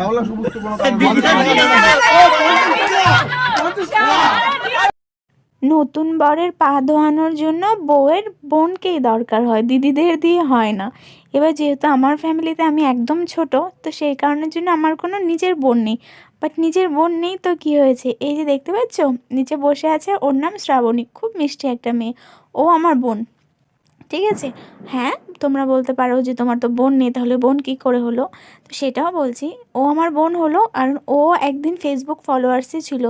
শ্যাওলা সমস্ত নতুন বরের পা ধোয়ানোর জন্য বউয়ের বোনকেই দরকার হয় দিদিদের দিয়ে হয় না। এবার যেহেতু আমার ফ্যামিলিতে আমি একদম ছোট তো সেই কারণের জন্য আমার কোনো নিজের বোন নেই। বাট নিজের বোন নেই তো কী হয়েছে? এই যে দেখতে পাচ্ছ? নিচে বসে আছে ওর নাম শ্রাবণী। খুব মিষ্টি একটা মেয়ে। ও আমার বোন। ঠিক আছে? হ্যাঁ তোমরা বলতে পারো যে তোমার তো বোন নেই, তাহলে বোন কি করে হলো? তো সেটাও বলছি। ও আমার বোন হলো, আর ও একদিন ফেসবুক ফলোয়ার্সই ছিল।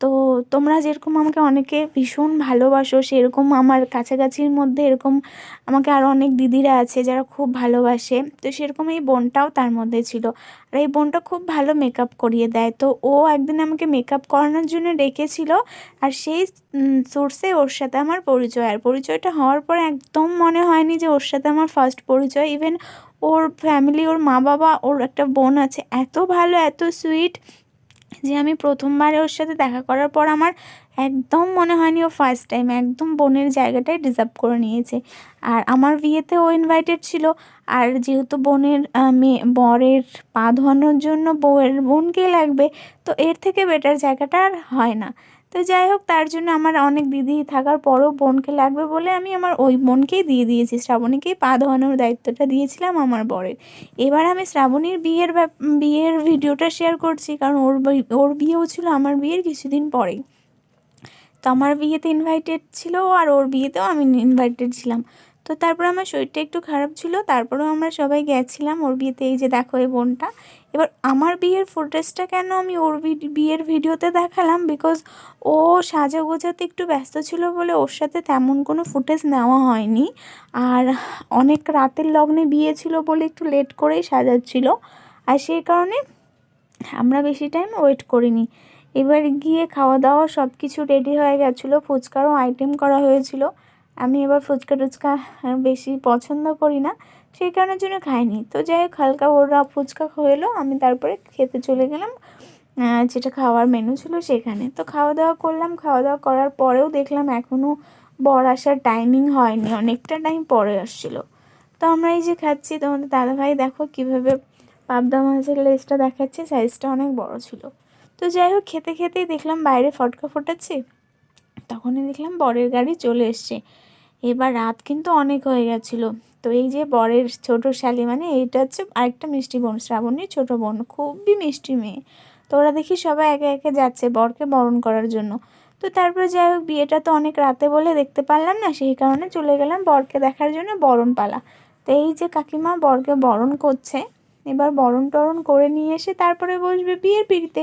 তো তোমরা যেরকম আমাকে অনেকে ভীষণ ভালোবাসো, সেরকম আমার কাছাকাছির মধ্যে এরকম আমাকে আরও অনেক দিদিরা আছে যারা খুব ভালোবাসে। তো সেরকম এই বোনটাও তার মধ্যে ছিল। আর এই বোনটা খুব ভালো মেকআপ করিয়ে দেয়। তো ও একদিন আমাকে মেকআপ করানোর জন্য ডেকেছিল আর সেই সোর্সে ওর সাথে আমার পরিচয়। আর পরিচয়টা হওয়ার পর একদম মনে হয়নি যে ওর সাথে আমার ফার্স্ট পরিচয়। ইভেন ওর ফ্যামিলি ওর মা বাবা ওর একটা বোন আছে, এত ভালো, এত সুইট যে আমি প্রথমবার ওর সাথে দেখা করার পর আমার একদম মনে হয়নি ও ফার্স্ট টাইম একদম বোনের জায়গাটাই ডিজার্ভ করে নিয়েছে। আর আমার বিয়েতে ও ইনভাইটেড ছিল, আর যেহেতু বোনের মেয়ে, বরের পা ধোয়ানোর জন্য বউয়ের বোনকেই লাগবে, তো এর থেকে বেটার জায়গাটা আর হয় না। তো যাই হোক, তার জন্য আমার অনেক দিদি থাকার পরও বোনকে লাগবে বলে আমি আমার ওই বোনকেই দিয়ে দিয়েছি। শ্রাবণীকেই পা ধোয়ানোর দায়িত্বটা দিয়েছিলাম আমার বরের। এবার আমি শ্রাবণীর বিয়ের বিয়ের ভিডিওটা শেয়ার করছি, কারণ ওর ওর বিয়েও ছিল আমার বিয়ের কিছুদিন পরেই। তো আমার বিয়েতে ইনভাইটেড ছিল আর ওর বিয়েতেও আমি ইনভাইটেড ছিলাম। তো তারপর আমার শরীরটা একটু খারাপ ছিল, তারপরেও আমরা সবাই গেছিলাম ওর বিয়েতে এই যে দেখো এই বোনটা। এবার আমার বিয়ের ফুটেজটা কেন আমি ওর বিয়ের ভিডিওতে দেখালাম? বিকজ ও সাজা গোজাতে একটু ব্যস্ত ছিল বলে ওর সাথে তেমন কোনো ফুটেজ নেওয়া হয়নি। আর অনেক রাতের লগ্নে বিয়ে ছিল বলে একটু লেট করেই সাজাচ্ছিল। আর সেই কারণে আমরা বেশি টাইম ওয়েট করিনি। এবার গিয়ে খাওয়া দাওয়া সব কিছু রেডি হয়ে গেছিল, ফুচকারও আইটেম করা হয়েছিল। আমি এবার ফুচকা টুচকা বেশি পছন্দ করি না। সেই কারণের জন্য খাইনি। তো যাই হোক, হালকা ওরা ফুচকা হলো আমি তারপরে খেতে চলে গেলাম। যেটা খাওয়ার মেনু ছিল সেখানে। তো খাওয়া দাওয়া করলাম। খাওয়া দাওয়া করার পরেও দেখলাম এখনও বর আসার টাইমিং হয়নি। অনেকটা টাইম পরে আসছিল। তো আমরা এই যে খাচ্ছি, তোমাদের দাদাভাই দেখো কীভাবে পাবদা মাছের লেজটা দেখাচ্ছে সাইজটা অনেক বড় ছিল। তো যাই হোক, খেতে খেতেই দেখলাম বাইরে ফটকা ফোটাচ্ছে। তখনই দেখলাম বরের গাড়ি চলে এসছে। এবার রাত কিন্তু অনেক হয়ে গেছিল। তো এই যে বরের ছোট শালি মানে এইটা হচ্ছে আরেকটা মিষ্টি বোন, শ্রাবণীর ছোট বোন, খুবই মিষ্টি মেয়ে। তো ওরা দেখি সবাই একে একে যাচ্ছে বরকে বরণ করার জন্য। তো তারপরে যাই হোক, বিয়েটা তো অনেক রাতে বলে দেখতে পারলাম না, সেই কারণে চলে গেলাম বরকে দেখার জন্য বরণ পালা তো এই যে কাকিমা বরকে বরণ করছে, এবার বরণ টরণ করে নিয়ে এসে তারপরে বসবে বিয়ের পিড়িতে।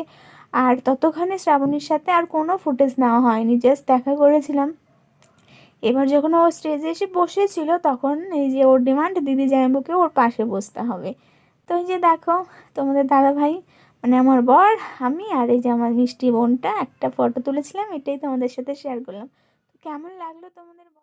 আর ততক্ষণে শ্রাবণীর সাথে আর কোনো ফুটেজ নেওয়া হয়নি জাস্ট দেখা করেছিলাম। এবার যখন ও স্টেজে এসে বসেছিল, তখন এই যে ওর ডিমান্ড দিদি জামাইবুকে ওর পাশে বসতে হবে। তো এই যে দেখো, তোমাদের দাদা ভাই মানে আমার বর, আমি আর এই যে আমার মিষ্টি বোনটা, একটা ফটো তুলেছিলাম, এটাই তোমাদের সাথে শেয়ার করলাম। কেমন লাগল তোমাদের